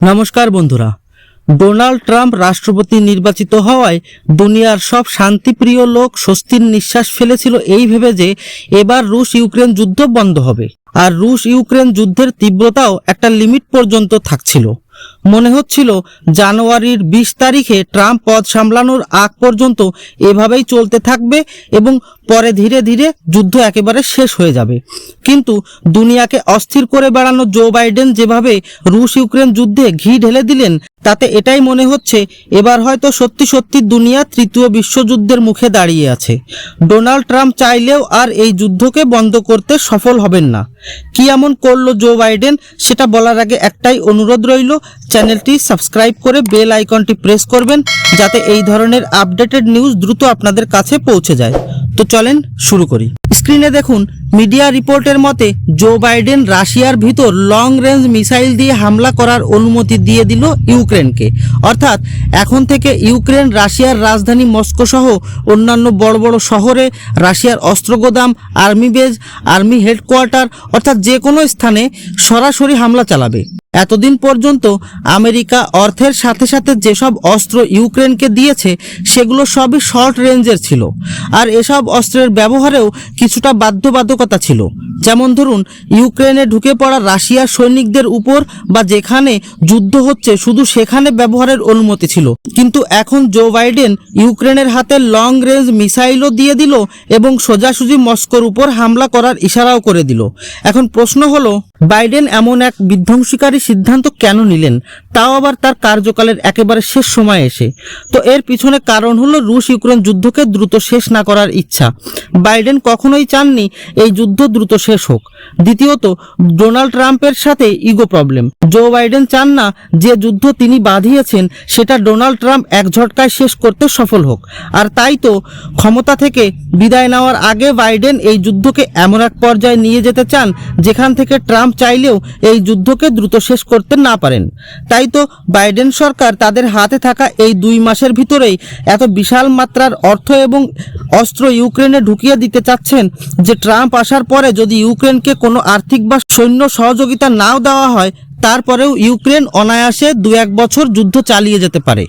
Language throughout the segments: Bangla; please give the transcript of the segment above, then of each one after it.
নমস্কার বন্ধুরা। ডোনাল্ড ট্রাম্প রাষ্ট্রপতি নির্বাচিত হওয়ায় দুনিয়ার সব শান্তিপ্রিয় লোক স্বস্তির নিঃশ্বাস ফেলেছিল এই ভেবে যে এবার রুশ ইউক্রেন যুদ্ধ বন্ধ হবে। আর রুশ ইউক্রেন যুদ্ধের তীব্রতাও একটা লিমিট পর্যন্ত থাকছিল। মনে হচ্ছিল জানুয়ারির বিশ তারিখে ট্রাম্প পদ সামলানোর আগ পর্যন্ত এভাবেই চলতে থাকবে এবং পরে ধীরে ধীরে যুদ্ধ একেবারে শেষ হয়ে যাবে। কিন্তু দুনিয়াকে অস্থির করে বেড়ানো জো বাইডেন যেভাবে রুশ ইউক্রেন যুদ্ধে ঘি ঢেলে দিলেন, তাতে এটাই মনে হচ্ছে এবার হয়তো সত্যি সত্যি দুনিয়া তৃতীয় বিশ্বযুদ্ধের মুখে দাঁড়িয়ে আছে। ডোনাল্ড ট্রাম্প চাইলেও আর এই যুদ্ধকে বন্ধ করতে সফল হবেন না। কি এমন করল জো বাইডেন সেটা বলার আগে একটাই অনুরোধ রইল চ্যানেলটি সাবস্ক্রাইব করে বেল আইকনটি প্রেস করবেন যাতে এই ধরনের আপডেটেড নিউজ দ্রুত আপনাদের কাছে পৌঁছে যায়। তো চলেন শুরু করি। স্ক্রিনে দেখুন, মিডিয়া রিপোর্টের মতে, জো বাইডেন রাশিয়ার ভিতর লং রেঞ্জ মিসাইল দিয়ে হামলা করার অনুমতি দিয়ে দিল ইউক্রেনকে। অর্থাৎ, এখন থেকে ইউক্রেন রাশিয়ার রাজধানী মস্কো সহ অন্যান্য বড় বড় শহরে রাশিয়ার অস্ত্র গোদাম, আর্মি বেজ, আর্মি হেডকোয়ার্টার, অর্থাৎ যে কোনো স্থানে সরাসরি হামলা চালাবে। এতদিন পর্যন্ত আমেরিকা অর্থের সাথে সাথে যেসব অস্ত্র ইউক্রেনকে দিয়েছে, সেগুলো সবই শর্ট রেঞ্জের ছিল। আর এসব অস্ত্রের ব্যবহারেও কিছুটা বাধ্যবাধকতা ছিল। যেমন ধরুন, ইউক্রেনে ঢুকে পড়া রাশিয়ার সৈনিকদের উপর বা যেখানে যুদ্ধ হচ্ছে, শুধু সেখানে ব্যবহারের অনুমতি ছিল। কিন্তু এখন জো বাইডেন ইউক্রেনের হাতে লং রেঞ্জ মিসাইলও দিয়ে দিল এবং সোজাসুজি মস্কোর উপর হামলা করার ইশারাও করে দিল। এখন প্রশ্ন হলো বাইডেন এমন এক বিধ্বংসীকারী সিদ্ধান্ত কেন নিলেন? তাও আবার তার কার্যকালের একেবারে শেষ সময়ে এসে। তো এর পিছনে কারণ হলো রুশ ইউক্রেন যুদ্ধকে দ্রুত শেষ না করার ইচ্ছা। বাইডেন কখনোই চাননি এই যুদ্ধ দ্রুত শেষ হোক। দ্বিতীয়ত, ডোনাল্ড ট্রাম্পের সাথে ইগো প্রবলেম। জো বাইডেন চান না যে যুদ্ধ তিনি বাঁধিয়েছেন, সেটা ডোনাল্ড ট্রাম্প এক ঝটকায় শেষ করতে সফল হোক। আর তাই তো ক্ষমতা থেকে বিদায় নেওয়ার আগে বাইডেন এই যুদ্ধকে এমন এক পর্যায়ে নিয়ে যেতে চান, যেখান থেকে ট্রাম্প চাইলেও এই যুদ্ধকে দ্রুত শেষ করতে না পারেন। তাই তো বাইডেন সরকার তাদের হাতে থাকা এই দুই মাসের ভিতরেই এত বিশাল মাত্রার অর্থ এবং অস্ত্র ইউক্রেনে ঢুকিয়ে দিতে চাচ্ছেন যে ট্রাম্প আসার পরে যদি ইউক্রেনকে কোনো আর্থিক বা সৈন্য সহযোগিতা নাও দেওয়া হয়, তারপরেও ইউক্রেন অনায়াসে দু এক বছর যুদ্ধ চালিয়ে যেতে পারে।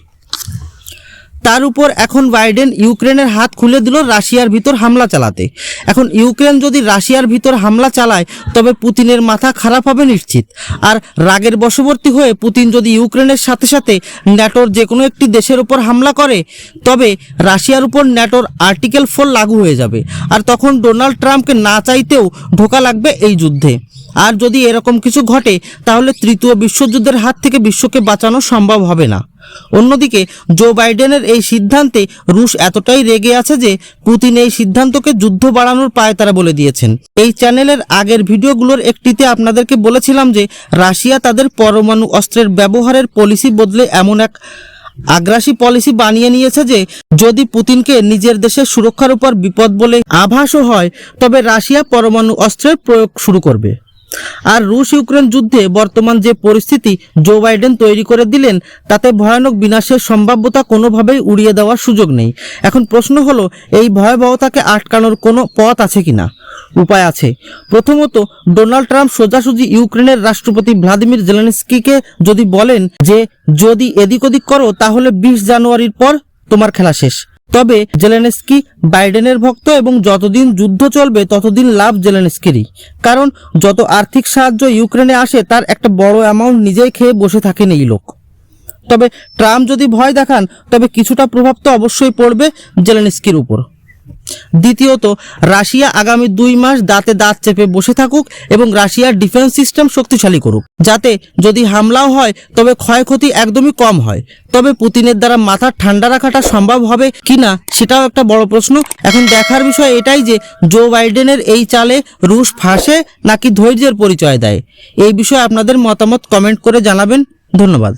তার উপর এখন বাইডেন ইউক্রেনের হাত খুলে দিল রাশিয়ার ভিতর হামলা চালাতে। এখন ইউক্রেন যদি রাশিয়ার ভিতর হামলা চালায়, তবে পুতিনের মাথা খারাপ হবে নিশ্চিত। আর রাগের বশবর্তী হয়ে পুতিন যদি ইউক্রেনের সাথে সাথে ন্যাটোর যে কোনো একটি দেশের উপর হামলা করে, তবে রাশিয়ার উপর ন্যাটোর আর্টিকেল ফোর লাগু হয়ে যাবে। আর তখন ডোনাল্ড ট্রাম্পকে না চাইতেও ঢোকা লাগবে এই যুদ্ধে। আর যদি এরকম কিছু ঘটে, তাহলে তৃতীয় বিশ্বযুদ্ধের হাত থেকে বিশ্বকে বাঁচানো সম্ভব হবে না। অন্যদিকে, জো বাইডেনের এই সিদ্ধান্তে রুশ এতটাই রেগে আছে যে পুতিন এই সিদ্ধান্তকে যুদ্ধ বাড়ানোর পায় তারা বলে দিয়েছেন। এই চ্যানেলের আগের ভিডিওগুলোর একটিতে আপনাদেরকে বলেছিলাম যে রাশিয়া তাদের পরমাণু অস্ত্রের ব্যবহারের পলিসি বদলে এমন এক আগ্রাসী পলিসি বানিয়ে নিয়েছে যে, যদি পুতিনকে নিজের দেশের সুরক্ষার উপর বিপদ বলে আভাসও হয়, তবে রাশিয়া পরমাণু অস্ত্রের প্রয়োগ শুরু করবে। আর রুশ ইউক্রেন যুদ্ধে বর্তমান যে পরিস্থিতি জো বাইডেন তৈরি করে দিলেন, তাতে ভয়ানক বিনাশের সম্ভাব্যতা কোনোভাবেই উড়িয়ে দেওয়ার সুযোগ নেই। এখন প্রশ্ন হলো, এই ভয়াবহতাকে আটকানোর কোনো পথ আছে কিনা? উপায় আছে। প্রথমত, ডোনাল্ড ট্রাম্প সোজাসুজি ইউক্রেনের রাষ্ট্রপতি ভ্লাদিমির জেলেনস্কিকে যদি বলেন যে, যদি এদিক ওদিক করো, তাহলে বিশ জানুয়ারির পর তোমার খেলা শেষ। তবে জেলেনস্কি বাইডেনের ভক্ত এবং যতদিন যুদ্ধ চলবে, ততদিন লাভ জেলেনস্কিরই। কারণ যত আর্থিক সাহায্য ইউক্রেনে আসে, তার একটা বড় অ্যামাউন্ট নিজেই খেয়ে বসে থাকেন এই লোক। তবে ট্রাম্প যদি ভয় দেখান, তবে কিছুটা প্রভাব তো অবশ্যই পড়বে জেলেনস্কির উপর। দ্বিতীয়ত, রাশিয়া আগামী দুই মাস দাঁতে দাঁত চেপে বসে থাকুক এবং রাশিয়ার ডিফেন্স সিস্টেম শক্তিশালী করুক। যাতে যদি হামলাও হয়, তবে ক্ষয়ক্ষতি একদমই কম হয়। তবে পুতিনের দ্বারা মাথা ঠান্ডা রাখাটা সম্ভব হবে কিনা, সেটাও একটা বড় প্রশ্ন। এখন দেখার বিষয় এটাই যে, জো বাইডেনের এই চালে রুশ ফাঁসে নাকি ধৈর্যের পরিচয় দেয়? এই বিষয়ে আপনাদের মতামত কমেন্ট করে জানাবেন। ধন্যবাদ।